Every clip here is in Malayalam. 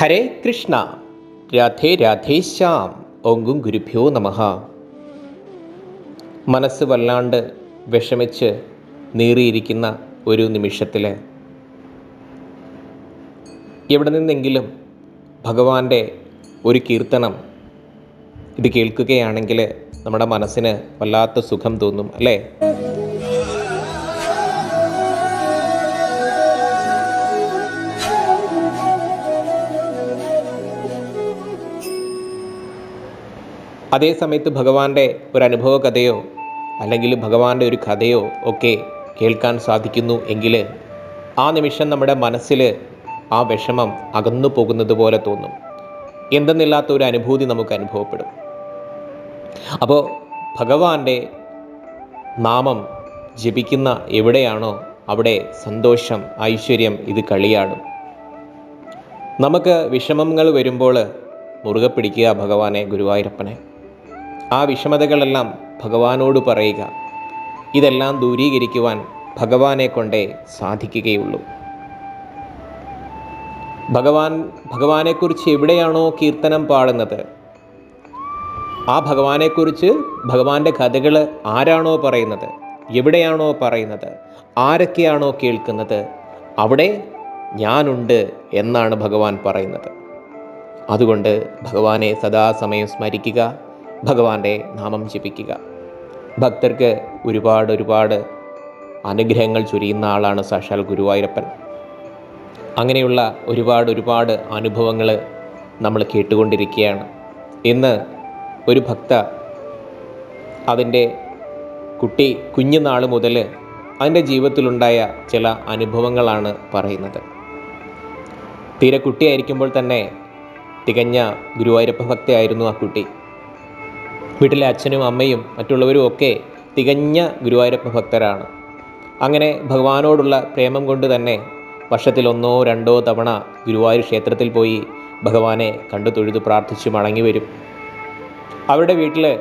ഹരേ കൃഷ്ണ. രാധേ രാധേ ശ്യാം. ഓങ്കും ഗുരുഭ്യോ നമഃ. മനസ്സ് വല്ലാണ്ട് വിഷമിച്ച് നീറിയിരിക്കുന്ന ഒരു നിമിഷത്തിൽ എവിടെ നിന്നെങ്കിലും ഭഗവാന്റെ ഒരു കീർത്തനം ഇത് കേൾക്കുകയാണെങ്കിൽ നമ്മുടെ മനസ്സിന് വല്ലാത്ത സുഖം തോന്നും അല്ലേ? അതേ സമയത്ത് ഭഗവാന്റെ ഒരു അനുഭവ കഥയോ അല്ലെങ്കിൽ ഭഗവാന്റെ ഒരു കഥയോ ഒക്കെ കേൾക്കാൻ സാധിക്കുന്നു എങ്കിൽ ആ നിമിഷം നമ്മുടെ മനസ്സിൽ ആ വിഷമം അകന്നു പോകുന്നത് പോലെ തോന്നും. എന്തെന്നില്ലാത്ത ഒരു അനുഭൂതി നമുക്ക് അനുഭവപ്പെടും. അപ്പോൾ ഭഗവാന്റെ നാമം ജപിക്കുന്ന എവിടെയാണോ അവിടെ സന്തോഷം ഐശ്വര്യം ഇത് കളിയാടും. നമുക്ക് വിഷമങ്ങൾ വരുമ്പോൾ മുറുകെ പിടിക്കുക ഭഗവാനെ ഗുരുവായൂരപ്പനെ. ആ വിഷമതകളെല്ലാം ഭഗവാനോട് പറയുക. ഇതെല്ലാം ദൂരീകരിക്കുവാൻ ഭഗവാനെ കൊണ്ടേ സാധിക്കുകയുള്ളൂ. ഭഗവാൻ ഭഗവാനെക്കുറിച്ച് എവിടെയാണോ കീർത്തനം പാടുന്നത്? ആ ഭഗവാനെക്കുറിച്ച് ഭഗവാന്റെ കഥകൾ ആരാണോ പറയുന്നത്? എവിടെയാണോ പറയുന്നത്? ആരൊക്കെയാണോ കേൾക്കുന്നത്? അവിടെ ഞാനുണ്ട് എന്നാണ് ഭഗവാൻ പറയുന്നത്. അതുകൊണ്ട് ഭഗവാനെ സദാസമയം സ്മരിക്കുക. ഭഗവാന്റെ നാമം ജപിക്കുക. ഭക്തർക്ക് ഒരുപാട് ഒരുപാട് അനുഗ്രഹങ്ങൾ ചൊരിയുന്ന ആളാണ് സാക്ഷാൽ ഗുരുവായൂരപ്പൻ. അങ്ങനെയുള്ള ഒരുപാട് ഒരുപാട് അനുഭവങ്ങൾ നമ്മൾ കേട്ടുകൊണ്ടിരിക്കുകയാണ്. ഇന്ന് ഒരു ഭക്ത അതിന്റെ കുട്ടി കുഞ്ഞുനാൾ മുതൽ അതിന്റെ ജീവിതത്തിലുണ്ടായ ചില അനുഭവങ്ങളാണ് പറയുന്നത്. തീരെ കുട്ടിയായിരിക്കുമ്പോൾ തന്നെ തികഞ്ഞ ഗുരുവായൂരപ്പ ഭക്തയായിരുന്നു ആ കുട്ടി. വീട്ടിലെ അച്ഛനും അമ്മയും മറ്റുള്ളവരും ഒക്കെ തികഞ്ഞ ഗുരുവായൂരപ്പ ഭക്തരാണ് അങ്ങനെ ഭഗവാനോടുള്ള പ്രേമം കൊണ്ട് തന്നെ വർഷത്തിൽ ഒന്നോ രണ്ടോ തവണ ഗുരുവായൂർ ക്ഷേത്രത്തിൽ പോയി ഭഗവാനെ കണ്ടു തൊഴുതു പ്രാർത്ഥിച്ചു മടങ്ങി വരും. അവരുടെ വീട്ടിൽ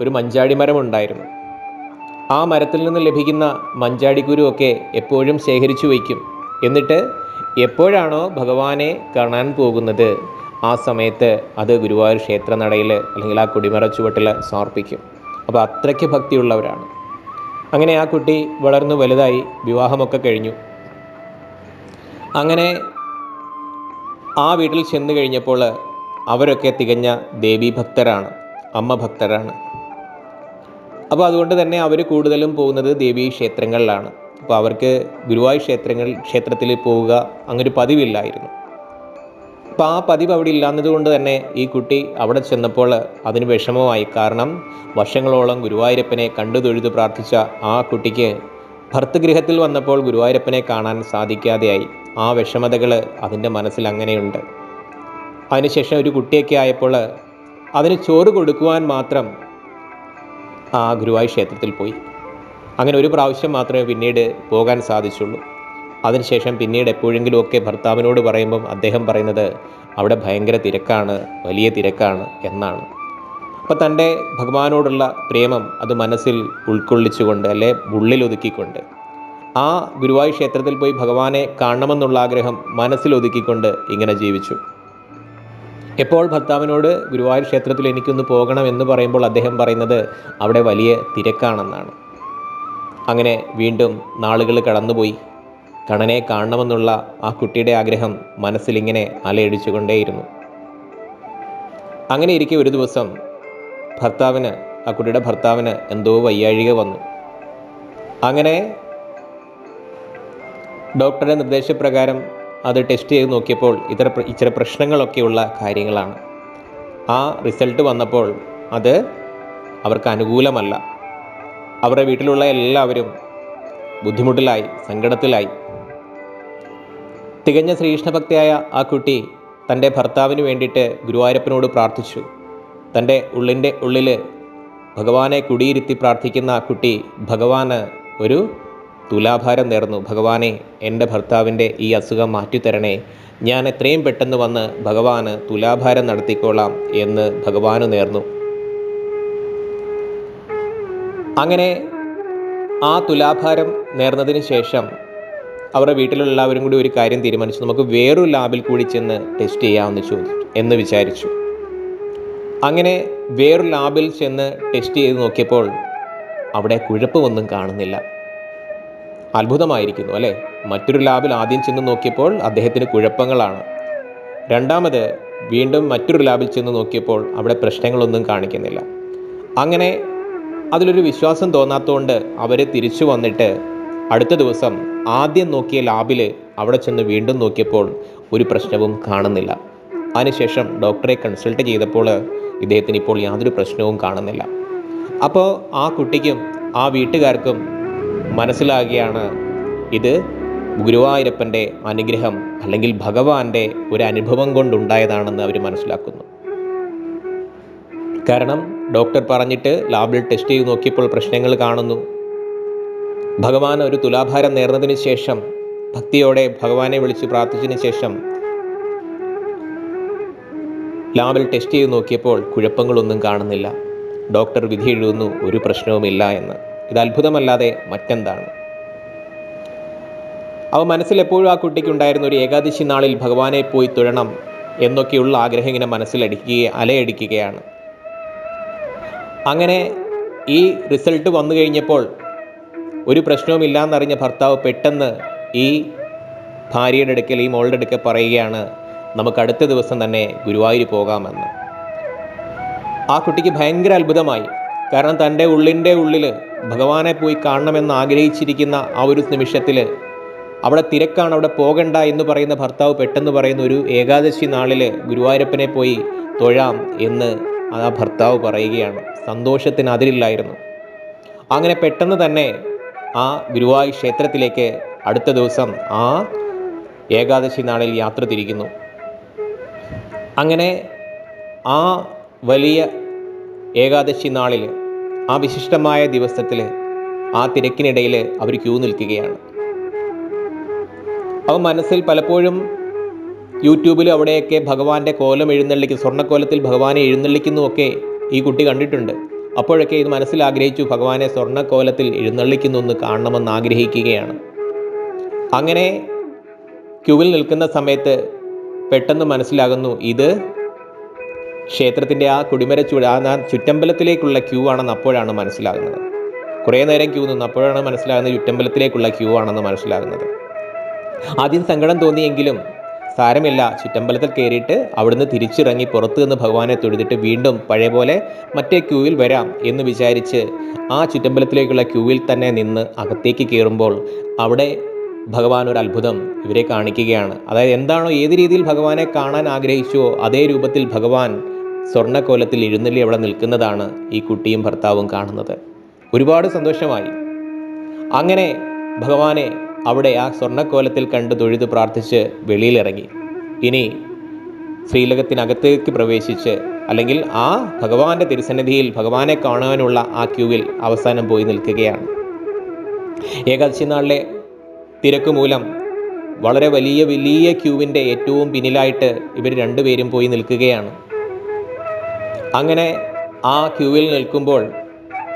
ഒരു മഞ്ചാടി മരമുണ്ടായിരുന്നു ആ മരത്തിൽ നിന്ന് ലഭിക്കുന്ന മഞ്ചാടിക്കുരുവൊക്കെ എപ്പോഴും ശേഖരിച്ചു വയ്ക്കും. എന്നിട്ട് എപ്പോഴാണോ ഭഗവാനെ കാണാൻ പോകുന്നത് ആ സമയത്ത് അത് ഗുരുവായൂർ ക്ഷേത്രനടയിൽ അല്ലെങ്കിൽ ആ കൊടിമര ചുവട്ടിൽ സമർപ്പിക്കും. അപ്പോൾ അത്രയ്ക്ക് ഭക്തിയുള്ളവരാണ്. അങ്ങനെ ആ കുട്ടി വളർന്നു വലുതായി വിവാഹമൊക്കെ കഴിഞ്ഞു. അങ്ങനെ ആ വീട്ടിൽ ചെന്ന് കഴിഞ്ഞപ്പോൾ അവരൊക്കെ തികഞ്ഞ ദേവീ ഭക്തരാണ് അമ്മ ഭക്തരാണ്. അപ്പോൾ അതുകൊണ്ട് തന്നെ അവർ കൂടുതലും പോകുന്നത് ദേവീ ക്ഷേത്രങ്ങളിലാണ്. അപ്പോൾ അവർക്ക് ഗുരുവായൂർ ക്ഷേത്രങ്ങൾ ക്ഷേത്രത്തിൽ പോവുക അങ്ങനൊരു പതിവില്ലായിരുന്നു. അപ്പോൾ ആ പതിവ് അവിടെ ഇല്ലാത്തത് കൊണ്ട് തന്നെ ഈ കുട്ടി അവിടെ ചെന്നപ്പോൾ അതിന് വിഷമമായി. കാരണം വർഷങ്ങളോളം ഗുരുവായൂരപ്പനെ കണ്ടു തൊഴുതു പ്രാർത്ഥിച്ച ആ കുട്ടിക്ക് ഭർത്തൃഗൃഹത്തിൽ വന്നപ്പോൾ ഗുരുവായൂരപ്പനെ കാണാൻ സാധിക്കാതെയായി. ആ വിഷമതകൾ അതിന്റെ മനസ്സിൽ അങ്ങനെയുണ്ട്. അതിനുശേഷം ഒരു കുട്ടിയൊക്കെ ആയപ്പോൾ അതിന് ചോറ് കൊടുക്കുവാൻ മാത്രം ആ ഗുരുവായൂർ ക്ഷേത്രത്തിൽ പോയി. അങ്ങനെ ഒരു പ്രാവശ്യം മാത്രമേ പിന്നീട് പോകാൻ സാധിച്ചുള്ളൂ. അതിനുശേഷം പിന്നീട് എപ്പോഴെങ്കിലുമൊക്കെ ഭർത്താവിനോട് പറയുമ്പം അദ്ദേഹം പറയുന്നത് അവിടെ ഭയങ്കര തിരക്കാണ് വലിയ തിരക്കാണ് എന്നാണ്. അപ്പോൾ തന്റെ ഭഗവാനോടുള്ള പ്രേമം അത് മനസ്സിൽ ഉൾക്കൊള്ളിച്ചുകൊണ്ട് അല്ലെ ഉള്ളിലൊതുക്കിക്കൊണ്ട് ആ ഗുരുവായൂർ ക്ഷേത്രത്തിൽ പോയി ഭഗവാനെ കാണണമെന്നുള്ള ആഗ്രഹം മനസ്സിൽ ഒതുക്കിക്കൊണ്ട് ഇങ്ങനെ ജീവിച്ചു. എപ്പോൾ ഭർത്താവിനോട് ഗുരുവായൂർ ക്ഷേത്രത്തിൽ എനിക്കൊന്ന് പോകണം എന്ന് പറയുമ്പോൾ അദ്ദേഹം പറയുന്നത് അവിടെ വലിയ തിരക്കാണെന്നാണ്. അങ്ങനെ വീണ്ടും നാളുകൾ കടന്നുപോയി. കണ്ണനെ കാണണമെന്നുള്ള ആ കുട്ടിയുടെ ആഗ്രഹം മനസ്സിലിങ്ങനെ അലയടിച്ചുകൊണ്ടേയിരുന്നു അങ്ങനെ ഇരിക്കെ ഒരു ദിവസം ഭർത്താവിന് ആ കുട്ടിയുടെ ഭർത്താവിന് എന്തോ വയ്യാഴിക വന്നു. അങ്ങനെ ഡോക്ടറുടെ നിർദ്ദേശപ്രകാരം അത് ടെസ്റ്റ് ചെയ്ത് നോക്കിയപ്പോൾ ഇത്ര ഇച്ചിരി പ്രശ്നങ്ങളൊക്കെയുള്ള കാര്യങ്ങളാണ്. ആ റിസൾട്ട് വന്നപ്പോൾ അത് അവർക്ക് അനുകൂലമല്ല. അവരുടെ വീട്ടിലുള്ള എല്ലാവരും ബുദ്ധിമുട്ടിലായി സങ്കടത്തിലായി. തികഞ്ഞ ശ്രീകൃഷ്ണഭക്തിയായ ആ കുട്ടി തന്റെ ഭർത്താവിന് വേണ്ടിയിട്ട് ഗുരുവായൂരപ്പനോട് പ്രാർത്ഥിച്ചു. തന്റെ ഉള്ളിന്റെ ഉള്ളിൽ ഭഗവാനെ കുടിയിരുത്തി പ്രാർത്ഥിക്കുന്ന ആ കുട്ടി ഭഗവാന് ഒരു തുലാഭാരം നേർന്നു. ഭഗവാനെ എന്റെ ഭർത്താവിന്റെ ഈ അസുഖം മാറ്റിത്തരണേ ഞാൻ എത്രയും പെട്ടെന്ന് വന്ന് ഭഗവാന് തുലാഭാരം നടത്തിക്കോളാം എന്ന് ഭഗവാന് നേർന്നു. അങ്ങനെ ആ തുലാഭാരം നേർന്നതിന് ശേഷം അവരുടെ വീട്ടിലുള്ളവരും കൂടി ഒരു കാര്യം തീരുമാനിച്ചു. നമുക്ക് വേറൊരു ലാബിൽ കൂടി ചെന്ന് ടെസ്റ്റ് ചെയ്യാമെന്ന് ചോദിച്ചു എന്ന് വിചാരിച്ചു. അങ്ങനെ വേറൊരു ലാബിൽ ചെന്ന് ടെസ്റ്റ് ചെയ്ത് നോക്കിയപ്പോൾ അവിടെ കുഴപ്പമൊന്നും കാണുന്നില്ല. അത്ഭുതമായിരിക്കുന്നു അല്ലേ? മറ്റൊരു ലാബിൽ ആദ്യം ചെന്ന് നോക്കിയപ്പോൾ അദ്ദേഹത്തിന് കുഴപ്പങ്ങളാണ്. രണ്ടാമത് വീണ്ടും മറ്റൊരു ലാബിൽ ചെന്ന് നോക്കിയപ്പോൾ അവിടെ പ്രശ്നങ്ങളൊന്നും കാണിക്കുന്നില്ല. അങ്ങനെ അതിലൊരു വിശ്വാസം തോന്നാത്തതുകൊണ്ട് അവരെ തിരിച്ചു വന്നിട്ട് അടുത്ത ദിവസം ആദ്യം നോക്കിയ ലാബിൽ അവിടെ ചെന്ന് വീണ്ടും നോക്കിയപ്പോൾ ഒരു പ്രശ്നവും കാണുന്നില്ല. അതിനുശേഷം ഡോക്ടറെ കൺസൾട്ട് ചെയ്തപ്പോൾ ഇദ്ദേഹത്തിന് ഇപ്പോൾ യാതൊരു പ്രശ്നവും കാണുന്നില്ല. അപ്പോൾ ആ കുട്ടിക്കും ആ വീട്ടുകാർക്കും മനസ്സിലാകുകയാണ് ഇത് ഗുരുവായൂരപ്പന്റെ അനുഗ്രഹം അല്ലെങ്കിൽ ഭഗവാന്റെ ഒരു അനുഭവം കൊണ്ടുണ്ടായതാണെന്ന് അവർ മനസ്സിലാക്കുന്നു. കാരണം ഡോക്ടർ പറഞ്ഞിട്ട് ലാബിൽ ടെസ്റ്റ് ചെയ്ത് നോക്കിയപ്പോൾ പ്രശ്നങ്ങൾ കാണുന്നു. ഭഗവാൻ ഒരു തുലാഭാരം നേർന്നതിന് ശേഷം ഭക്തിയോടെ ഭഗവാനെ വിളിച്ച് പ്രാർത്ഥിച്ചതിന് ശേഷം ലാബിൽ ടെസ്റ്റ് ചെയ്ത് നോക്കിയപ്പോൾ കുഴപ്പങ്ങളൊന്നും കാണുന്നില്ല. ഡോക്ടർ വിധി എഴുതുന്നു ഒരു പ്രശ്നവുമില്ല എന്ന്. ഇത് അത്ഭുതമല്ലാതെ മറ്റെന്താണ്? അവ മനസ്സിൽ എപ്പോഴും ആ കുട്ടിക്കുണ്ടായിരുന്ന ഒരു ഏകാദശി നാളിൽ ഭഗവാനെ പോയി തൊഴണം എന്നൊക്കെയുള്ള ആഗ്രഹം ഇങ്ങനെ മനസ്സിലടിക്കുകയും അലയടിക്കുകയാണ്. അങ്ങനെ ഈ റിസൾട്ട് വന്നു കഴിഞ്ഞപ്പോൾ ഒരു പ്രശ്നവുമില്ലാന്നറിഞ്ഞ ഭർത്താവ് പെട്ടെന്ന് ഈ ഭാര്യയുടെ അടുക്കൽ ഈ മോളുടെ അടുക്കൽ പറയുകയാണ് നമുക്ക് അടുത്ത ദിവസം തന്നെ ഗുരുവായൂർ പോകാമെന്ന്. ആ കുട്ടിക്ക് ഭയങ്കര അത്ഭുതമായി. കാരണം തന്റെ ഉള്ളിന്റെ ഉള്ളിൽ ഭഗവാനെ പോയി കാണണമെന്ന് ആഗ്രഹിച്ചിരിക്കുന്ന ആ ഒരു നിമിഷത്തിൽ അവിടെ തിരക്കാണ് അവിടെ പോകണ്ട എന്ന് പറയുന്ന ഭർത്താവ് പെട്ടെന്ന് പറയുന്ന ഒരു ഏകാദശി നാളിൽ ഗുരുവായൂരപ്പനെ പോയി തൊഴാം എന്ന് ആ ഭർത്താവ് പറയുകയാണ്. സന്തോഷത്തിന് അതിരില്ലായിരുന്നു. അങ്ങനെ പെട്ടെന്ന് തന്നെ ആ ഗുരുവായൂർ ക്ഷേത്രത്തിലേക്ക് അടുത്ത ദിവസം ആ ഏകാദശി നാളിൽ യാത്ര തിരിക്കുന്നു. അങ്ങനെ ആ വലിയ ഏകാദശി നാളിൽ ആ വിശിഷ്ടമായ ദിവസത്തിൽ ആ തിരക്കിനിടയിൽ അവർ ക്യൂ നിൽക്കുകയാണ്. അവ മനസ്സിൽ പലപ്പോഴും യൂട്യൂബിൽ അവിടെയൊക്കെ ഭഗവാന്റെ കോലം എഴുന്നള്ളിക്കും സ്വർണക്കോലത്തിൽ ഭഗവാനെ എഴുന്നള്ളിക്കുന്നുമൊക്കെ ഈ കുട്ടി കണ്ടിട്ടുണ്ട്. അപ്പോഴൊക്കെ ഇത് മനസ്സിലാഗ്രഹിച്ചു ഭഗവാനെ സ്വർണക്കോലത്തിൽ എഴുന്നള്ളിക്കുന്നു എന്ന് കാണണമെന്ന് ആഗ്രഹിക്കുകയാണ്. അങ്ങനെ ക്യൂവിൽ നിൽക്കുന്ന സമയത്ത് പെട്ടെന്ന് മനസ്സിലാകുന്നു ഇത് ക്ഷേത്രത്തിന്റെ ആ കുടിമര ചു ആ ചുറ്റമ്പലത്തിലേക്കുള്ള ക്യൂ ആണെന്ന് അപ്പോഴാണ് മനസ്സിലാകുന്നത്. കുറേ നേരം ക്യൂ നിന്ന് അപ്പോഴാണ് മനസ്സിലാകുന്നത് ചുറ്റമ്പലത്തിലേക്കുള്ള ക്യൂ ആണെന്ന് മനസ്സിലാകുന്നത്. ആദ്യം സങ്കടം തോന്നിയെങ്കിലും സാരമില്ല. ചുറ്റമ്പലത്തിൽ കയറിയിട്ട് അവിടുന്ന് തിരിച്ചിറങ്ങി പുറത്തു നിന്ന് ഭഗവാനെ തൊഴുതിട്ട് വീണ്ടും പഴയ പോലെ മറ്റേ ക്യൂവിൽ വരാം എന്ന് വിചാരിച്ച് ആ ചുറ്റമ്പലത്തിലേക്കുള്ള ക്യൂവിൽ തന്നെ നിന്ന് അകത്തേക്ക് കയറുമ്പോൾ അവിടെ ഭഗവാൻ ഒരു അത്ഭുതം ഇവരെ കാണിക്കുകയാണ്. അതായത് എന്താണോ ഏത് രീതിയിൽ ഭഗവാനെ കാണാൻ ആഗ്രഹിച്ചുവോ അതേ രൂപത്തിൽ ഭഗവാൻ സ്വർണക്കോലത്തിൽ എഴുന്നള്ളി അവിടെ നിൽക്കുന്നതാണ് ഈ കുട്ടിയും ഭർത്താവും കാണുന്നത്. ഒരുപാട് സന്തോഷമായി. അങ്ങനെ ഭഗവാനെ അവിടെ ആ സ്വർണക്കോലത്തിൽ കണ്ട് തൊഴുത് പ്രാർത്ഥിച്ച് വെളിയിലിറങ്ങി. ഇനി ശ്രീലകത്തിനകത്തേക്ക് പ്രവേശിച്ച് അല്ലെങ്കിൽ ആ ഭഗവാന്റെ തിരുസന്നിധിയിൽ ഭഗവാനെ കാണാനുള്ള ആ ക്യൂവിൽ അവസാനം പോയി നിൽക്കുകയാണ്. ഏകാദശി നാളിലെ തിരക്ക് മൂലം വളരെ വലിയ വലിയ ക്യൂവിന്റെ ഏറ്റവും പിന്നിലായിട്ട് ഇവർ രണ്ടുപേരും പോയി നിൽക്കുകയാണ്. അങ്ങനെ ആ ക്യൂവിൽ നിൽക്കുമ്പോൾ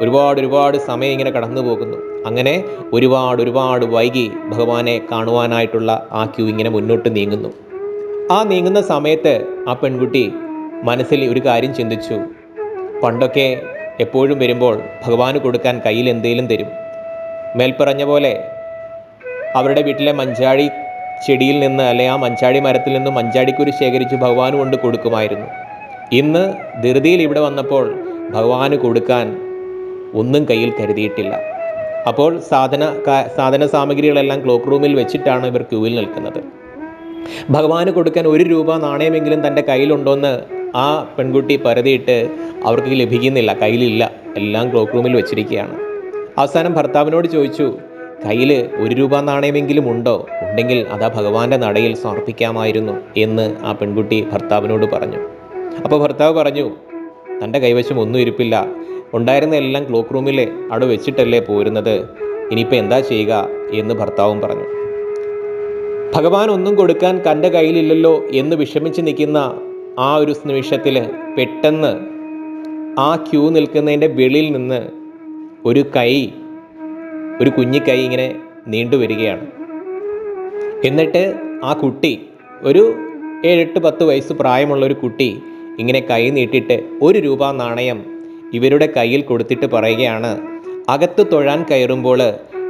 ഒരുപാട് ഒരുപാട് സമയം ഇങ്ങനെ കടന്നു പോകുന്നു. അങ്ങനെ ഒരുപാട് ഒരുപാട് വൈകി ഭഗവാനെ കാണുവാനായിട്ടുള്ള ആ ക്യൂ ഇങ്ങനെ മുന്നോട്ട് നീങ്ങുന്നു. ആ നീങ്ങുന്ന സമയത്ത് ആ പെൺകുട്ടി മനസ്സിൽ ഒരു കാര്യം ചിന്തിച്ചു. പണ്ടൊക്കെ എപ്പോഴും വരുമ്പോൾ ഭഗവാന് കൊടുക്കാൻ കയ്യിൽ എന്തെങ്കിലും തരും. മേൽപ്പറഞ്ഞ പോലെ അവരുടെ വീട്ടിലെ മഞ്ചാടി ചെടിയിൽ നിന്ന് അല്ലെ ആ മഞ്ചാടി മരത്തിൽ നിന്ന് മഞ്ചാടിക്കുരു ശേഖരിച്ച് ഭഗവാന് കൊണ്ട് കൊടുക്കുമായിരുന്നു. ഇന്ന് ധൃതിയിൽ ഇവിടെ വന്നപ്പോൾ ഭഗവാന് കൊടുക്കാൻ ഒന്നും കയ്യിൽ കരുതിയിട്ടില്ല. അപ്പോൾ സാധന സാധന സാമഗ്രികളെല്ലാം ക്ലോക്ക് റൂമിൽ വെച്ചിട്ടാണ് ഇവർ ക്യൂവിൽ നിൽക്കുന്നത്. ഭഗവാന് കൊടുക്കാൻ ഒരു രൂപ നാണയമെങ്കിലും തന്റെ കയ്യിലുണ്ടോയെന്ന് ആ പെൺകുട്ടി പരതിയിട്ട് അവർക്ക് ലഭിക്കുന്നില്ല കയ്യിലില്ല. എല്ലാം ക്ലോക്ക് റൂമിൽ വെച്ചിരിക്കുകയാണ്. അവസാനം ഭർത്താവിനോട് ചോദിച്ചു കയ്യിൽ ഒരു രൂപ നാണയമെങ്കിലും ഉണ്ടോ? ഉണ്ടെങ്കിൽ അതാ ഭഗവാന്റെ നടയിൽ സമർപ്പിക്കാമായിരുന്നു എന്ന് ആ പെൺകുട്ടി ഭർത്താവിനോട് പറഞ്ഞു. അപ്പോൾ ഭർത്താവ് പറഞ്ഞു തന്റെ കൈവശം ഒന്നും ഇരിപ്പില്ല. ഉണ്ടായിരുന്ന എല്ലാം ക്ലോക്ക് റൂമിൽ അവിടെ വെച്ചിട്ടല്ലേ പോരുന്നത്. ഇനിയിപ്പോൾ എന്താ ചെയ്യുക എന്ന് ഭർത്താവും പറഞ്ഞു. ഭഗവാൻ ഒന്നും കൊടുക്കാൻ തന്റെ കയ്യിലില്ലല്ലോ എന്ന് വിഷമിച്ച് നിൽക്കുന്ന ആ ഒരു നിമിഷത്തിൽ പെട്ടെന്ന് ആ ക്യൂ നിൽക്കുന്നതിന്റെ വെളിയിൽ നിന്ന് ഒരു കൈ ഒരു കുഞ്ഞിക്കൈ ഇങ്ങനെ നീണ്ടുവരികയാണ് എന്നിട്ട് ആ കുട്ടി ഒരു ഏഴെട്ട് പത്ത് വയസ്സ് പ്രായമുള്ള ഒരു കുട്ടി ഇങ്ങനെ കൈ നീട്ടിയിട്ട് ഒരു രൂപ നാണയം ഇവരുടെ കയ്യിൽ കൊടുത്തിട്ട് പറയുകയാണ് അകത്ത് തൊഴാൻ കയറുമ്പോൾ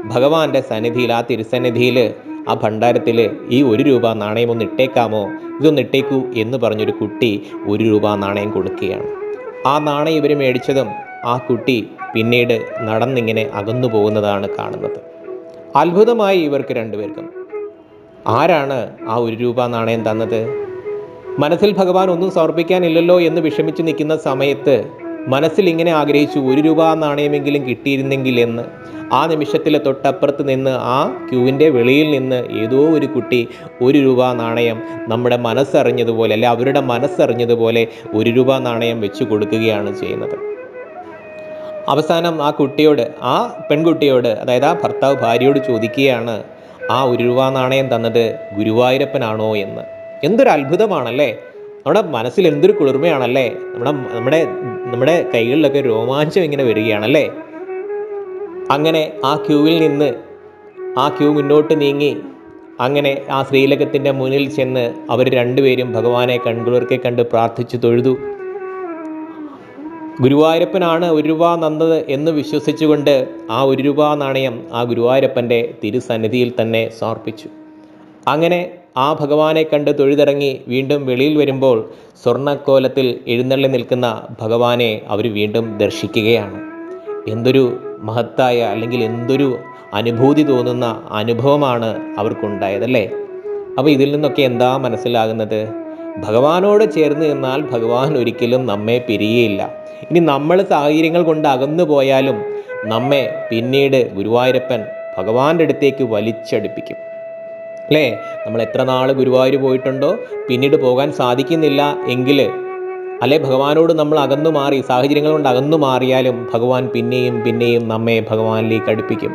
ഭഗവാന്റെ സന്നിധിയിൽ ആ തിരുസന്നിധിയിൽ ആ ഭണ്ഡാരത്തിൽ ഈ ഒരു രൂപ നാണയം ഒന്ന് ഇട്ടേക്കാമോ? ഇതൊന്ന് ഇട്ടേക്കൂ എന്ന് പറഞ്ഞൊരു കുട്ടി ഒരു രൂപ നാണയം കൊടുക്കുകയാണ്. ആ നാണയം ഇവർ മേടിച്ചതും ആ കുട്ടി പിന്നീട് നടന്നിങ്ങനെ അകന്നു പോകുന്നതാണ് കാണുന്നത്. അത്ഭുതമായി ഇവർക്ക് രണ്ടുപേർക്കും. ആരാണ് ആ ഒരു രൂപ നാണയം തന്നത്? മനസ്സിൽ ഭഗവാൻ ഒന്നും സമർപ്പിക്കാനില്ലല്ലോ എന്ന് വിഷമിച്ച് നിൽക്കുന്ന സമയത്ത് മനസ്സിൽ ഇങ്ങനെ ആഗ്രഹിച്ചു ഒരു രൂപ നാണയമെങ്കിലും കിട്ടിയിരുന്നെങ്കിൽ എന്ന് ആ നിമിഷത്തിലെ തൊട്ടപ്പുറത്ത് നിന്ന് ആ ക്യൂവിന്റെ വെളിയിൽ നിന്ന് ഏതോ ഒരു കുട്ടി ഒരു രൂപ നാണയം നമ്മുടെ മനസ്സറിഞ്ഞതുപോലെ അല്ലെ അവരുടെ മനസ്സറിഞ്ഞതുപോലെ ഒരു രൂപ നാണയം വെച്ച് കൊടുക്കുകയാണ് ചെയ്യുന്നത്. അവസാനം ആ കുട്ടിയോട് ആ പെൺകുട്ടിയോട് അതായത് ആ ഭർത്താവ് ഭാര്യയോട് ചോദിക്കുകയാണ് ആ ഒരു രൂപ നാണയം തന്നത് ഗുരുവായൂരപ്പനാണോ എന്ന്? എന്തൊരു അത്ഭുതമാണല്ലേ നമ്മുടെ മനസ്സിൽ എന്തൊരു കുളിർമയാണല്ലേ? നമ്മുടെ നമ്മുടെ നമ്മുടെ കൈകളിലൊക്കെ രോമാഞ്ചം ഇങ്ങനെ വരികയാണല്ലേ? അങ്ങനെ ആ ക്യൂവിൽ നിന്ന് ആ ക്യൂ മുന്നോട്ട് നീങ്ങി അങ്ങനെ ആ ശ്രീലകത്തിന്റെ മുന്നിൽ ചെന്ന് അവർ രണ്ടുപേരും ഭഗവാനെ കൺകുളിർക്കെ കണ്ട് പ്രാർത്ഥിച്ചു തൊഴുതു. ഗുരുവായൂരപ്പനാണ് ഒരു രൂപ നന്നത് എന്ന് വിശ്വസിച്ചുകൊണ്ട് ആ ഒരു രൂപ നാണയം ആ ഗുരുവായൂരപ്പന്റെ തിരുസന്നിധിയിൽ തന്നെ സമർപ്പിച്ചു. അങ്ങനെ ആ ഭഗവാനെ കണ്ട് തൊഴുതിറങ്ങി വീണ്ടും വെളിയിൽ വരുമ്പോൾ സ്വർണക്കോലത്തിൽ എഴുന്നള്ളി നിൽക്കുന്ന ഭഗവാനെ അവർ വീണ്ടും ദർശിക്കുകയാണ്. എന്തൊരു മഹത്തായ അല്ലെങ്കിൽ എന്തൊരു അനുഭൂതി തോന്നുന്ന അനുഭവമാണ് അവർക്കുണ്ടായതല്ലേ? അപ്പോൾ ഇതിൽ നിന്നൊക്കെ എന്താ മനസ്സിലാകുന്നത്? ഭഗവാനോട് ചേർന്ന് നിന്നാൽ ഭഗവാൻ ഒരിക്കലും നമ്മെ പിരിയയില്ല. ഇനി നമ്മൾ സാഹചര്യങ്ങൾ കൊണ്ട് അകന്നു പോയാലും നമ്മെ പിന്നീട് ഗുരുവായൂരപ്പൻ ഭഗവാന്റെ അടുത്തേക്ക് വലിച്ചടുപ്പിക്കും. അല്ലേ? നമ്മൾ എത്ര നാൾ ഗുരുവായൂർ പോയിട്ടുണ്ടോ? പിന്നീട് പോകാൻ സാധിക്കുന്നില്ല എങ്കിൽ അല്ലെ? ഭഗവാനോട് നമ്മൾ അകന്നു മാറി സാഹചര്യങ്ങൾ കൊണ്ട് അകന്നു മാറിയാലും ഭഗവാൻ പിന്നെയും പിന്നെയും നമ്മെ ഭഗവാനിലേക്ക് അടുപ്പിക്കും.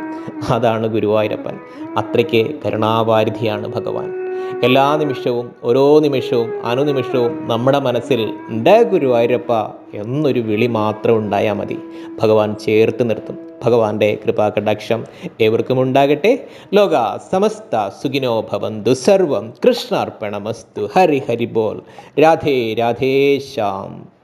അതാണ് ഗുരുവായൂരപ്പൻ. അത്രയ്ക്ക് കരുണാവാരിധിയാണ് ഭഗവാൻ. എല്ലാ നിമിഷവും ഓരോ നിമിഷവും അനുനിമിഷവും നമ്മുടെ മനസ്സിൽ എന്റെ ഗുരുവായൂരപ്പ എന്നൊരു വിളി മാത്രം ഉണ്ടായാൽ മതി. ഭഗവാൻ ചേർത്ത് നിർത്തും. ഭഗവാന്റെ കൃപാകടാക്ഷം ഏവർക്കും ഉണ്ടാകട്ടെ ലോക സമസ്ത സുഖിനോ ഭവന്തു. സർവം കൃഷ്ണാർപ്പണമസ്തു. ഹരി ഹരി ബോൾ. രാധേ രാധേ ശ്യാം.